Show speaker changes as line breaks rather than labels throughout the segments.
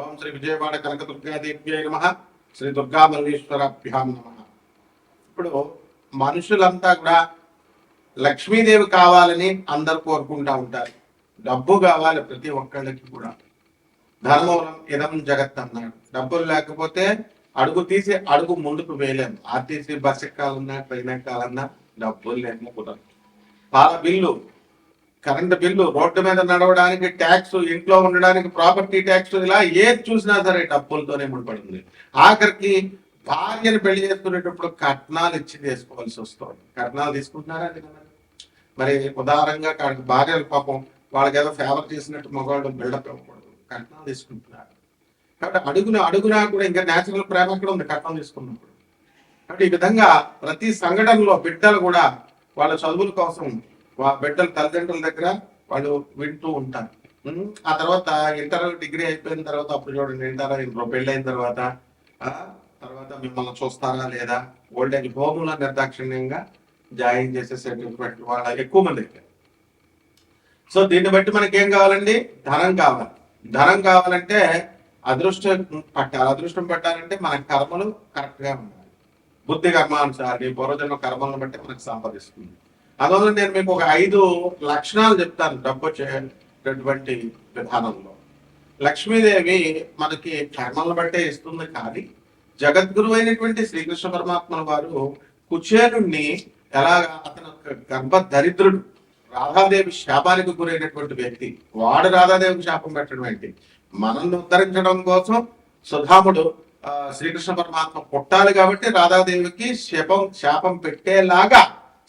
ఓం శ్రీ విజయవాడ కనకదుర్గాదేవ్యై నమ. శ్రీ దుర్గా మల్లేశ్వరాభ్యాం నమ. ఇప్పుడు మనుషులంతా కూడా లక్ష్మీదేవి కావాలని అందరు కోరుకుంటా ఉంటారు. డబ్బు కావాలి ప్రతి ఒక్కళ్ళకి కూడా. ధర్మవరం ఇదం జగత్ అన్నాడు. డబ్బులు లేకపోతే అడుగు తీసి అడుగు ముందుకు వేయలేము ఆర్టీసీ బస్ ఎక్కాలన్నా ట్రైన్ ఎక్కాలన్నా డబ్బులు లేకుండా పాల బిల్లు కరెంట్ బిల్లు రోడ్డు మీద నడవడానికి ట్యాక్స్ ఇంట్లో ఉండడానికి ప్రాపర్టీ ట్యాక్స్ ఇలా ఏది చూసినా సరే డబ్బులతోనే ముడిపడింది. ఆఖరికి భార్యను పెళ్ళి చేసుకునేటప్పుడు కట్నాలు ఇచ్చి చేసుకోవాల్సి వస్తుంది. కట్నాలు తీసుకుంటున్నారా మరి? మరి ఉదాహరణగా భార్యలు పాపం వాళ్ళకి ఏదో ఫేవర్ చేసినట్టు మగవాళ్ళు బిల్డప్ ఇవ్వకూడదు కట్నాలు తీసుకుంటున్నారు. కాబట్టి అడుగున అడుగునా కూడా ఇంకా నేచురల్ ప్రేమ కూడా ఉంది కట్నం తీసుకున్నప్పుడు. కాబట్టి ఈ విధంగా ప్రతి సంఘటనలో బిడ్డలు కూడా వాళ్ళ చదువుల కోసం బిడ్డల తల్లిదండ్రుల దగ్గర వాళ్ళు వింటూ ఉంటారు. ఆ తర్వాత ఇంటర్ డిగ్రీ అయిపోయిన తర్వాత అప్పుడు చూడండి ఇంటర్ ఇంట్లో పెళ్ళి అయిన తర్వాత తర్వాత మిమ్మల్ని చూస్తారా లేదా? ఓల్డ్ ఏజ్ హోమ్లో నిర్దాక్షిణ్యంగా జాయిన్ చేసే సర్టిఫికెట్ వాళ్ళ ఎక్కువ మంది సో దీన్ని బట్టి మనకి ఏం కావాలండి? ధనం కావాలి. ధనం కావాలంటే అదృష్టం పట్టాలి. అదృష్టం పట్టాలంటే మన కర్మలు కరెక్ట్గా ఉండాలి. బుద్ధి కర్మానుసారి పూర్వజన్మ కర్మలను బట్టి మనకు సంపాదిస్తుంది. అందువల్ల నేను మీకు ఒక ఐదు లక్షణాలు చెప్తాను డబ్బు వచ్చేటటువంటి విధానంలో. లక్ష్మీదేవి మనకి కర్మలను బట్టే ఇస్తుంది కానీ జగద్గురు అయినటువంటి శ్రీకృష్ణ పరమాత్మ వారు కుచేరుణ్ణి ఎలా అతను గర్భ దరిద్రుడు రాధాదేవి శాపానికి గురైనటువంటి వ్యక్తి వాడు రాధాదేవికి శాపం పెట్టడం ఏంటి? మనల్ని ఉద్ధరించడం కోసం సుధాముడు శ్రీకృష్ణ పరమాత్మ పుట్టాలి కాబట్టి రాధాదేవికి శాపం శాపం పెట్టేలాగా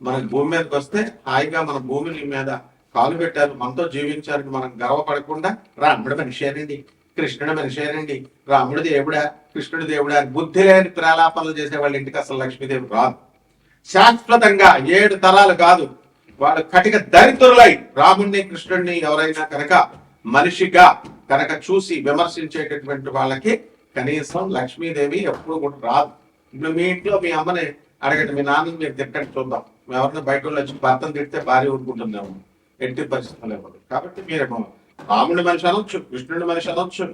మన భూమి మీదకి వస్తే హాయిగా మన భూమిని మీద కాలు పెట్టారు మనతో జీవించారని మనం గర్వపడకుండా రాముడు మనిషేనండి కృష్ణుడు మనిషేనండి రాముడు దేవుడా కృష్ణుడు దేవుడా బుద్ధి లేని ప్రలాపనలు చేసే వాళ్ళ ఇంటికి అసలు లక్ష్మీదేవి రాదు. శాశ్వతంగా ఏడు తరాలు కాదు వాళ్ళు కటిక దరిద్రులై రాముణ్ణి కృష్ణుడిని ఎవరైనా కనుక మనిషిగా కనుక చూసి విమర్శించేటటువంటి వాళ్ళకి కనీసం లక్ష్మీదేవి ఎప్పుడు కూడా రాదు. ఇప్పుడు మీ ఇంట్లో మీ అమ్మని అడగండి మీ నాన్నని మీరు తిట్టండి చూద్దాం. ఎవరిని బయట వాళ్ళు వచ్చి భర్తను తిడితే భార్య ఊరుకుంటుందేమో. ఎట్టి పరిస్థితులు ఎవరు కాబట్టి మీరు రాముడి మనిషి అనొచ్చు కృష్ణుడి మనిషి అనొచ్చు.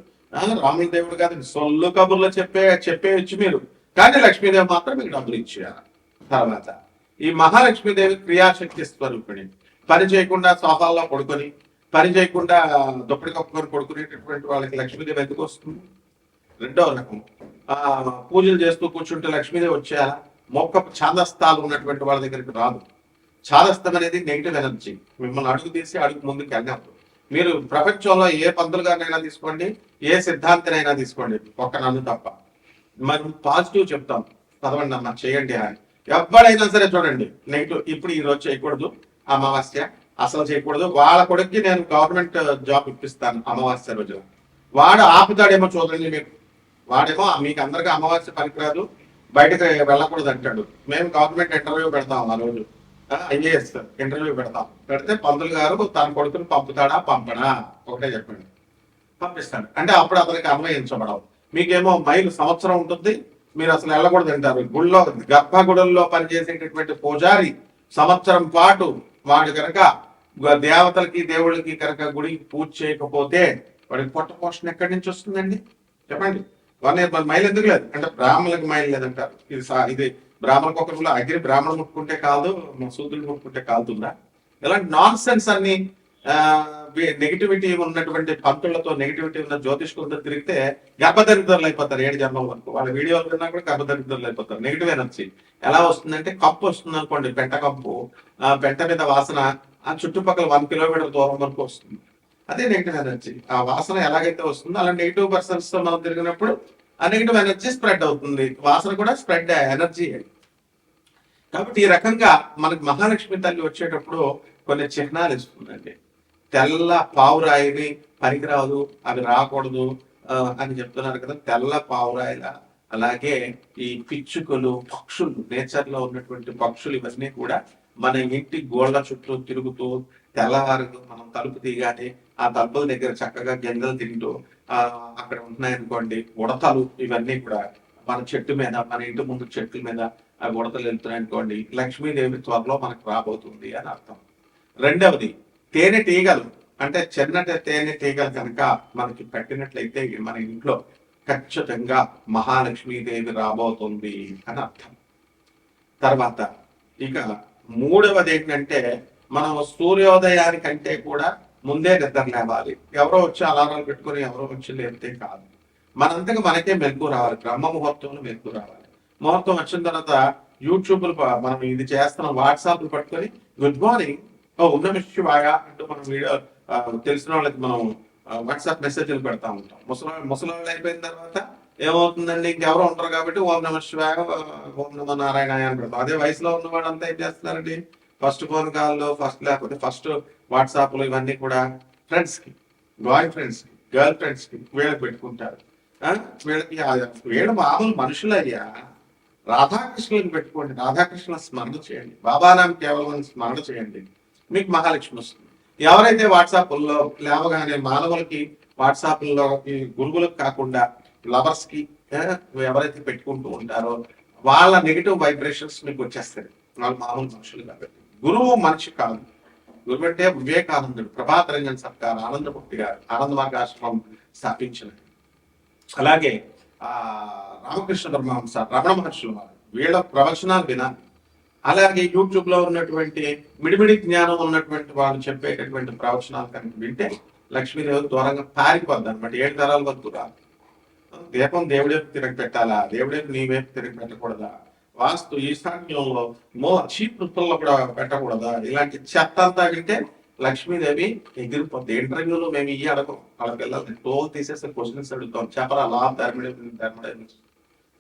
రాముడి దేవుడు కాదు సొల్లు కబుర్లో చెప్పే చెప్పేయచ్చు మీరు. కానీ లక్ష్మీదేవి మాత్రం మీకు డబ్బులు ఇచ్చేయాలి. తర్వాత ఈ మహాలక్ష్మీదేవి క్రియాశక్తి స్వరూపిణి. పని చేయకుండా సోఫాల్లో పడుకొని పని చేయకుండా దుప్పటి కప్పుకొని పడుకునేటటువంటి వాళ్ళకి లక్ష్మీదేవి ఎందుకు వస్తుంది? రెండవ రకం. ఆ పూజలు చేస్తూ కూర్చుంటే లక్ష్మీదేవి వచ్చేయాలా? మొక్క ఛాదస్థాలు ఉన్నటువంటి వాళ్ళ దగ్గరికి రాదు. ఛాదస్థం అనేది నెగిటివ్ ఎనర్జీ మిమ్మల్ని అడుగు తీసి అడుగు ముందుకు వెళ్ళినప్పుడు మీరు ప్రపంచంలో ఏ పంతులుగానైనా తీసుకోండి ఏ సిద్ధాంతినైనా తీసుకోండి. ఒక్క నన్ను తప్ప. మనం పాజిటివ్ చెప్తాం. చదవండి అన్న చేయండి అని ఎవరైనా సరే చూడండి. నెగిటివ్ ఇప్పుడు ఈ రోజు చేయకూడదు. అమావాస్య అసలు చేయకూడదు. వాళ్ళ కొడుక్కి నేను గవర్నమెంట్ జాబ్ ఇప్పిస్తాను అమావాస్య రోజు వాడు ఆపుతాడేమో చూడండి మీకు. వాడేమో మీకు అందరికీ అమావాస్య పనికిరాదు బయటకు వెళ్ళకూడదు అంటాడు. మేము గవర్నమెంట్ ఇంటర్వ్యూ పెడతాం ఆ రోజు. ఐఏఎస్ ఇంటర్వ్యూ పెడతాం. పెడితే పంతులు గారు తన కొడుకుని పంపుతాడా పంపడా? ఒకటే చెప్పండి. పంపిస్తాడు. అంటే అప్పుడు అతనికి అన్వయించబడవు. మీకేమో మైలు సంవత్సరం ఉంటుంది. మీరు అసలు వెళ్ళకూడదు అంటారు. గుళ్ళో గర్భగుడుల్లో పనిచేసేటటువంటి పూజారి సంవత్సరం పాటు వాడు కనుక దేవతలకి దేవుళ్ళకి కనుక గుడికి పూజ చేయకపోతే వాడికి పొట్ట పోషణ ఎక్కడి నుంచి వస్తుందండి? చెప్పండి. వన్ ఇయర్ మైల్ ఎందుకు లేదు? అంటే బ్రాహ్మణులకు మైల్ లేదంటారు. ఇది ఇది బ్రాహ్మణకు బ్రాహ్మణ రూల్ అగ్ని బ్రాహ్మణుడు ముట్టుకుంటే కాదు శూద్రుడు ముట్టుకుంటే కాలుతుందా ఇలాంటి నాన్ సెన్స్ అన్ని నెగిటివిటీ ఉన్నటువంటి పంతులతో నెగిటివిటీ ఉన్న జ్యోతిష్కులతో తిరిగితే గర్భదరిద్రులు అయిపోతారు ఏడు జన్మల వరకు. వాళ్ళ వీడియోలు విన్నా కూడా గర్భదరిద్రులు అయిపోతారు. నెగిటివ్ ఎనర్జీ ఎలా వస్తుందంటే కప్పు వస్తుంది అనుకోండి పెంట కప్పు ఆ పెంట మీద వాసన ఆ చుట్టుపక్కల వన్ కిలోమీటర్ దూరం వరకు వస్తుంది. అదే నెగిటివ్ ఎనర్జీ ఆ వాసన ఎలాగైతే వస్తుందో అలా నెగిటివ్ పర్సన్స్తో మనం తిరిగినప్పుడు ఆ నెగిటివ్ ఎనర్జీ స్ప్రెడ్ అవుతుంది. వాసన కూడా స్ప్రెడ్ ఎనర్జీ కాబట్టి ఈ రకంగా మనకి మహాలక్ష్మి తల్లి వచ్చేటప్పుడు కొన్ని చిహ్నాలు ఇస్తుందండి. తెల్ల పావురాయిని పనికిరాదు అవి రాకూడదు అని చెప్తున్నారు కదా. తెల్ల పావురాయిల అలాగే ఈ పిచ్చుకలు పక్షులు నేచర్లో ఉన్నటువంటి పక్షులు ఇవన్నీ కూడా మన ఇంటి గోళ్ళ చుట్టూ తిరుగుతూ తెల్లవారు మనం తలుపు తీయగానే ఆ తలుపుల దగ్గర చక్కగా గింజలు తింటూ ఆ అక్కడ ఉంటున్నాయనుకోండి ఉడతలు ఇవన్నీ కూడా మన చెట్టు మీద మన ఇంటి ముందు చెట్ల మీద ఆ ఉడతలు వెళ్తున్నాయి అనుకోండి లక్ష్మీదేవి త్వరలో మనకు రాబోతుంది అని అర్థం. రెండవది తేనె తీగలు అంటే చిన్నటి తేనె తీగలు కనుక మనకి పెట్టినట్లయితే మన ఇంట్లో ఖచ్చితంగా మహాలక్ష్మీదేవి రాబోతుంది అని అర్థం. తర్వాత ఇక మూడవది ఏంటంటే మనం సూర్యోదయానికంటే కూడా ముందే నిద్ర లేవాలి. ఎవరో వచ్చి అలారాలు పెట్టుకొని ఎవరో వచ్చి లేపితే కాదు. మనంతకు మనకే మెలకు రావాలి. బ్రహ్మ ముహూర్తంలో మెలకు రావాలి. ముహూర్తం వచ్చిన తర్వాత యూట్యూబ్ మనం ఇది చేస్తున్నాం వాట్సాప్ పట్టుకొని గుడ్ మార్నింగ్ ఓ ఉన్న బాగా అంటూ మనం వీడియో తెలిసిన వాళ్ళకి మనం వాట్సాప్ మెసేజ్లు పెడతా ఉంటాం. ముసలి ముసలి వాళ్ళు అయిపోయిన తర్వాత ఏమవుతుందండి? ఇంకెవరు ఉండరు కాబట్టి ఓం నమ శివాయ ఓం నమ నారాయణ అని పెడతాం. అదే వయసులో ఉన్న వాళ్ళు అంతా ఏం చేస్తున్నారండి? ఫస్ట్ ఫోన్ కాల్లో ఫస్ట్ లేకపోతే ఫస్ట్ వాట్సాప్లు ఇవన్నీ కూడా ఫ్రెండ్స్కి బాయ్ ఫ్రెండ్స్కి గర్ల్ ఫ్రెండ్స్కి వీళ్ళకి పెట్టుకుంటారు. వీళ్ళకి వీళ్ళు మామూలు మనుషులయ్యా రాధాకృష్ణులకు పెట్టుకోండి రాధాకృష్ణ స్మరణ చేయండి. బాబానాం కేవలం స్మరణ చేయండి. మీకు మహాలక్ష్మి వస్తుంది. ఎవరైతే వాట్సాప్లో లేవగానే మానవులకి వాట్సాప్లో ఈ గురువులకు కాకుండా లవర్స్కి ఎవరైతే పెట్టుకుంటూ ఉంటారో వాళ్ళ నెగిటివ్ వైబ్రేషన్స్ మీకు వచ్చేస్తాయి. వాళ్ళు మామూలు మనుషులు కాబట్టి. గురువు మనిషి కాదు. గురువు అంటే వివేకానందుడు ప్రభాత్ రంజన్ సర్కార్ ఆనందమూర్తి గారు ఆనంద మార్గాశ్రమం స్థాపించిన అలాగే ఆ రామకృష్ణ పరమహంస రమణ మహర్షులు వారు వీళ్ళ ప్రవచనాలు వినాలి. అలాగే యూట్యూబ్లో ఉన్నటువంటి మిడిమిడి జ్ఞానం ఉన్నటువంటి వాళ్ళు చెప్పేటటువంటి ప్రవచనాలు కనుక వింటే లక్ష్మీదేవి దూరంగా పారిపోద్ది అనమాట ఏడు తరాల వరకు దీపం దేవుడి వైపు తిరగ పెట్టాలా? దేవుడి నీ వైపు తిరగ పెట్టకూడదా? వాస్తు ఈశాన్యంలో మో చీప్ వృత్తుల్లో కూడా పెట్టకూడదా? ఇలాంటి చెత్త అంతా లక్ష్మీదేవి ఎగిరిపోద్ది. ఇంటర్వ్యూలో మేము ఇవి అడగం. వాళ్ళ పిల్లల్ని టోల్ తీసేసి క్వశ్చన్స్ అడుగుతాం. చెప్పరా? లా ఆఫ్ థర్మోడైనమిక్స్ థర్మోడైనమిక్స్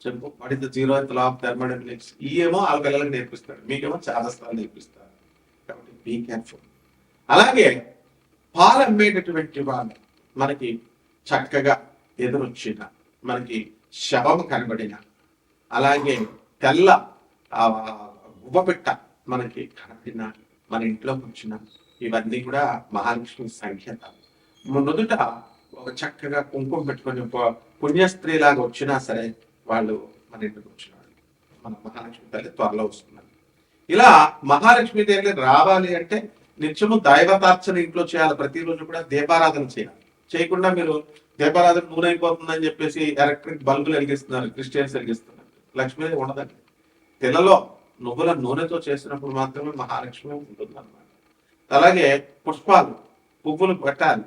చెప్పు. What is the zero law of thermodynamics ఏమో వాళ్ళ పిల్లలకి నేర్పిస్తాడు. మీకేమో చాదస్తాలు నేర్పిస్తారు కాబట్టి బీ కేర్ఫుల్ అలాగే పాలు అమ్మేటటువంటి వాళ్ళు మనకి చక్కగా ఎదురొచ్చిన మనకి శవం కనబడిన అలాగే తెల్ల ఆ మనకి కనపడిన మన ఇంట్లో వచ్చిన ఇవన్నీ కూడా మహాలక్ష్మి సంకేతాలు. నుదుట ఒక చక్కగా కుంకుమ పెట్టుకొని ఒక పుణ్యస్త్రీ లాగా వచ్చినా సరే వాళ్ళు మన ఇంటికి వచ్చినారు మన మహాలక్ష్మి తల్లి త్వరలో వస్తున్నారు ఇలా మహాలక్ష్మి తల్లి రావాలి అంటే నిత్యము దైవతార్చన ఇంట్లో చేయాలి. ప్రతిరోజు కూడా దీపారాధన చేయాలి. చేయకుండా మీరు దీపారాధన నూనె అయిపోతుందని చెప్పేసి ఎలక్ట్రిక్ బల్బులు వెలిగిస్తున్నారు క్రిస్టియన్స్ వెలిగిస్తున్నారు. లక్ష్మీదేవి ఉండదండి. తెల్లలో నువ్వుల నూనెతో చేసినప్పుడు మాత్రమే మహాలక్ష్మి ఉంటుంది అనమాట అలాగే పుష్పాలు పువ్వులు పెట్టాలి.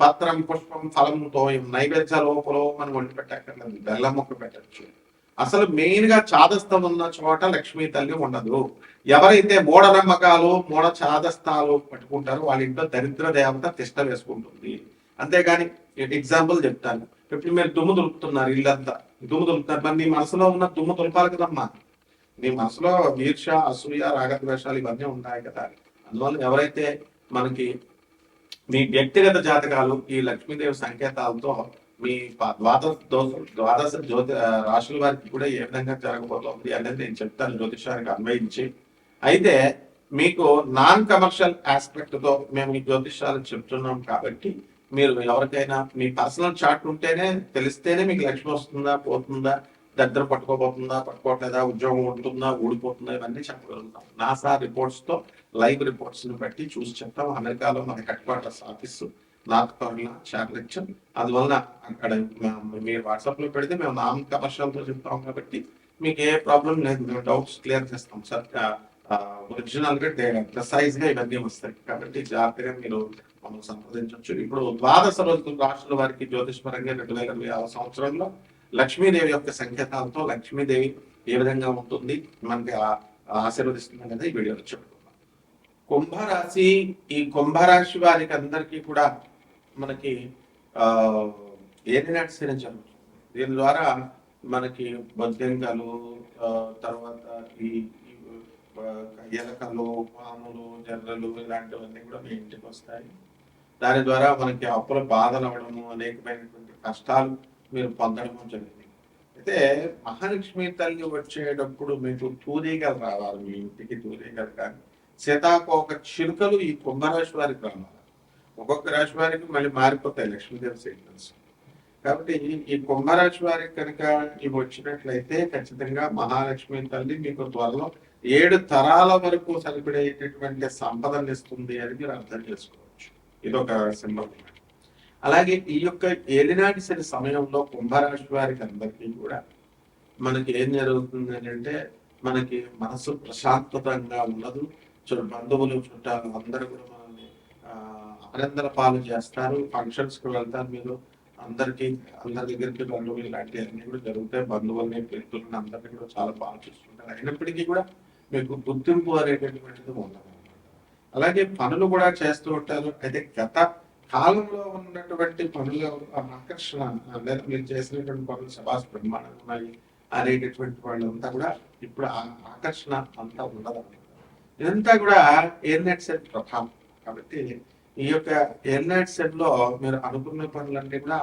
పత్రం పుష్పం ఫలంతో నైవేద్య లోపల మనం వండి పెట్టక్కర్లేదు. బెల్లం మొక్క పెట్టచ్చు. అసలు మెయిన్గా చాదస్తం ఉన్న చోట లక్ష్మీ తల్లి ఉండదు. ఎవరైతే మూఢనమ్మకాలు మూఢ చాదస్తాలు పట్టుకుంటారో వాళ్ళ ఇంట్లో దరిద్ర దేవత తిష్ట వేసుకుంటుంది. అంతేగాని ఎగ్జాంపుల్ చెప్తాను. ఇప్పుడు మీరు దుమ్ము దులుపుతున్నారు ఇల్లంతా. దుమ్ము దులుపుతారు మరి నీ మనసులో ఉన్న దుమ్ము దులపాలి కదమ్మా. నీ మనసులో ఈర్ష అసూయ రాగద్వేషాలు ఇవన్నీ ఉన్నాయి కదా. అందువల్ల ఎవరైతే మనకి మీ వ్యక్తిగత జాతకాలు ఈ లక్ష్మీదేవి సంకేతాలతో మీ ద్వాదశ ద్వాదశ జ్యోతి రాశుల వారికి కూడా ఏ విధంగా జరగబోతోంది అనేది నేను చెప్తాను జ్యోతిషానికి అన్వయించి. అయితే మీకు నాన్ కమర్షియల్ ఆస్పెక్ట్తో మేము ఈ జ్యోతిషాలు చెప్తున్నాం కాబట్టి మీరు ఎవరికైనా మీ పర్సనల్ చార్ట్ ఉంటేనే తెలిస్తేనే మీకు లక్ష్యం వస్తుందా పోతుందా దగ్గర పట్టుకోబోతుందా పట్టుకోవట్లేదా ఉద్యోగం ఉంటుందా ఊడిపోతుందా ఇవన్నీ చెప్పగలుగుతాం. నాసా రిపోర్ట్స్తో లైవ్ రిపోర్ట్స్ని బట్టి చూసి చెప్తాం. అమెరికాలో మన headquarters office North Carolina చార్లెక్చర్ అందువలన అక్కడ మీరు వాట్సాప్లో పెడితే మేము నామ్ కమర్షియల్తో చెప్తాం కాబట్టి మీకు ఏ ప్రాబ్లం లేదు. మేము డౌట్స్ క్లియర్ చేస్తాం. సార్ ఒరిజినల్గా ప్రెసైజ్గా ఇవన్నీ వస్తాయి. కాబట్టి జాగ్రత్తగా మీరు మనం సంప్రదించవచ్చు. ఇప్పుడు ద్వాదశ రోజులు రాష్ట్రాల వారికి జ్యోతిష్పరంగా రెండు వేల ఇరవై ఆరు సంవత్సరంలో లక్ష్మీదేవి యొక్క సంకేతాలతో లక్ష్మీదేవి ఏ విధంగా ఉంటుంది మనకి ఆ- ఆశీర్వదిస్తుంది కదా ఈ వీడియోలో చెప్పుకుందాం. కుంభరాశి ఈ కుంభరాశి వారికి అందరికీ కూడా మనకి ఆ ఏలినాటి జరుగుతుంది దీని ద్వారా మనకి బొద్దింకలు తర్వాత ఈ ఎలకలు పాములు జర్రలు ఇలాంటివన్నీ కూడా మీ ఇంటికి వస్తాయి. దాని ద్వారా మనకి అప్పుల బాధలు అవ్వడము అనేకమైనటువంటి కష్టాలు మీరు పొందడము జరిగింది. అయితే మహాలక్ష్మి తల్లి వచ్చేటప్పుడు మీకు తూరీగలు రావాలి మీ ఇంటికి తూరీగలు కానీ సీతాకోక చిలుకలు ఈ కుంభరాశి వారికి రావాలి. ఒక్కొక్క రాశి వారికి మళ్ళీ మారిపోతాయి లక్ష్మీదేవి సిగ్నల్స్ కాబట్టి ఈ కుంభరాశి వారికి కనుక ఇవి వచ్చినట్లయితే ఖచ్చితంగా మహాలక్ష్మి తల్లి మీకు త్వరలో ఏడు తరాల వరకు సరిపడేటటువంటి సంపదను ఇస్తుంది అని మీరు అర్థం చేసుకోవచ్చు. ఇది ఒక సింబల్. అలాగే ఈ యొక్క ఏలినాటి సరి సమయంలో కుంభరాశి వారికి అందరికీ కూడా మనకి ఏం జరుగుతుంది అని అంటే మనకి మనసు ప్రశాంతతంగా ఉండదు. చూడ బంధువులు చుట్టాలు అందరూ కూడా మనల్ని ఆనందల పాలు చేస్తారు. ఫంక్షన్స్కి వెళ్తారు మీరు. అందరికీ అందరి దగ్గరికి బంధువులు ఇలాంటివన్నీ కూడా జరుగుతాయి. బంధువుల్ని పెట్టుకుని అందరినీ కూడా చాలా బాగా చూసుకుంటారు అయినప్పటికీ కూడా మీకు గుర్తింపు అనేటటువంటిది ఉండదు. అలాగే పనులు కూడా చేస్తూ ఉంటారు. అయితే గత కాలంలో ఉన్నటువంటి పనుల ఆకర్షణ లేదా మీరు చేసినటువంటి పనులు సభాస్ బ్రహ్మాండంగా ఉన్నాయి అనేటటువంటి వాళ్ళంతా కూడా ఇప్పుడు ఆ ఆకర్షణ అంతా ఉండదు ఇదంతా కూడా ఎయిర్నెట్ సెట్ ప్రభావం. కాబట్టి ఈ యొక్క ఎయిర్నెట్ సెట్లో మీరు అనుకున్న పనులన్నీ కూడా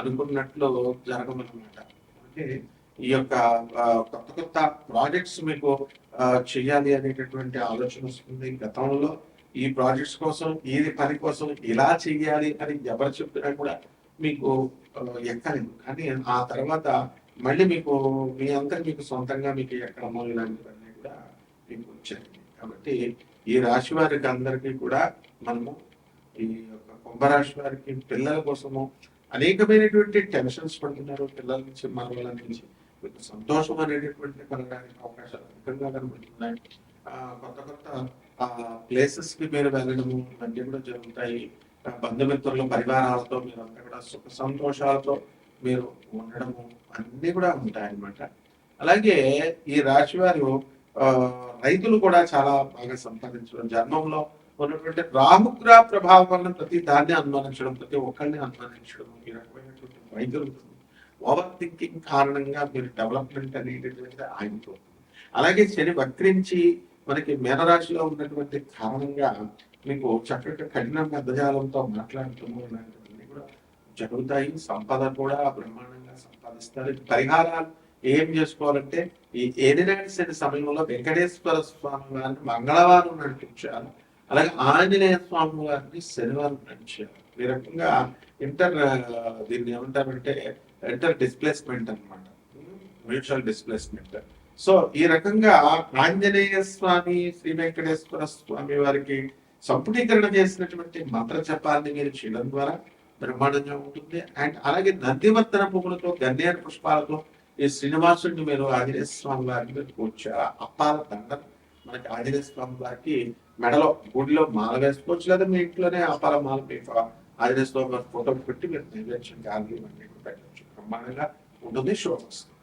అనుకున్నట్లు జరగమన్నమాట అంటే ఈ యొక్క కొత్త కొత్త ప్రాజెక్ట్స్ మీకు చేయాలి అనేటటువంటి ఆలోచన వస్తుంది గతంలో. ఈ ప్రాజెక్ట్స్ కోసం ఏది పని కోసం ఇలా చెయ్యాలి అని ఎవరు చెప్తున్నా కూడా మీకు ఎక్కలేదు. కానీ ఆ తర్వాత మళ్ళీ మీకు మీ అంతా మీకు సొంతంగా మీకు ఎక్కడమో ఇలాంటివన్నీ కూడా మీకు వచ్చాయి. కాబట్టి ఈ రాశి వారికి అందరికీ కూడా మనము ఈ యొక్క కుంభరాశి వారికి పిల్లల కోసము అనేకమైనటువంటి టెన్షన్స్ పడుతున్నారు. పిల్లల నుంచి మనవల నుంచి మీకు సంతోషం అనేటటువంటి కలగడానికి అవకాశాలు అధికంగా కనబడుతున్నాయి. ఆ, కొత్త కొత్త ప్లేసెస్కి మీరు వెళ్ళడము ఇవన్నీ కూడా జరుగుతాయి. బంధుమిత్రులు పరివారాలతో మీరు అంతా కూడా సుఖ సంతోషాలతో మీరు ఉండడము అన్ని కూడా ఉంటాయన్నమాట. అలాగే ఈ రాశి వారు రైతులు కూడా చాలా బాగా సంపాదించడం జన్మంలో ఉన్నటువంటి రాహుగ్రహ ప్రభావం వలన ప్రతి దాన్ని అనుమానించడం ప్రతి ఒక్కరిని అనుమానించడం ఈ రకమైనటువంటి వైద్యులు ఓవర్ థింకింగ్ కారణంగా మీరు డెవలప్మెంట్ అనేటటువంటి ఆగిపోతుంది అలాగే శని వక్రించి మనకి మేనరాశిలో ఉన్నటువంటి కారణంగా మీకు చక్కగా కఠిన పెద్దజాలంతో మాట్లాడటము ఇలాంటివన్నీ కూడా జరుగుతాయి. సంపద కూడా బ్రహ్మాండంగా సంపాదిస్తారు. పరిహారాలు ఏం చేసుకోవాలంటే ఈ ఏడినాటి శని సమయంలో వెంకటేశ్వర స్వామి వారిని మంగళవారం నడిపించాలి. అలాగే ఆంజనేయ స్వామి వారిని శనివారం నడిపించాలి. ఈ రకంగా ఇంటర్ దీన్ని ఏమంటారంటే ఎంటర్ డిస్ప్లేస్మెంట్ అన్నమాట. మ్యూచువల్ డిస్ప్లేస్మెంట్ సో ఈ రకంగా ఆంజనేయ స్వామి శ్రీ వెంకటేశ్వర స్వామి వారికి సంపుటీకరణ చేసినటువంటి మంత్ర జపాన్ని మీరు చేయడం ద్వారా బ్రహ్మాండంగా ఉంటుంది. అండ్ అలాగే నందివర్ధన పువ్వులతో గన్నేర పుష్పాలతో ఈ శ్రీనివాసుడిని మీరు ఆంజనేయ స్వామి వారిని మీరు కూర్చోారు అప్పాల దండం మనకి ఆంజనేయ స్వామి వారికి మెడలో గుడిలో మాల వేసుకోవచ్చు లేదా మీ ఇంట్లోనే అప్పాల మాల మీ ఆంజనేయ స్వామి వారి ఫోటో పెట్టి మీరు నైవేద్యం గాలి ఇవన్నీ పెట్టవచ్చు బ్రహ్మాండంగా ఉంటుంది షో వస్తుంది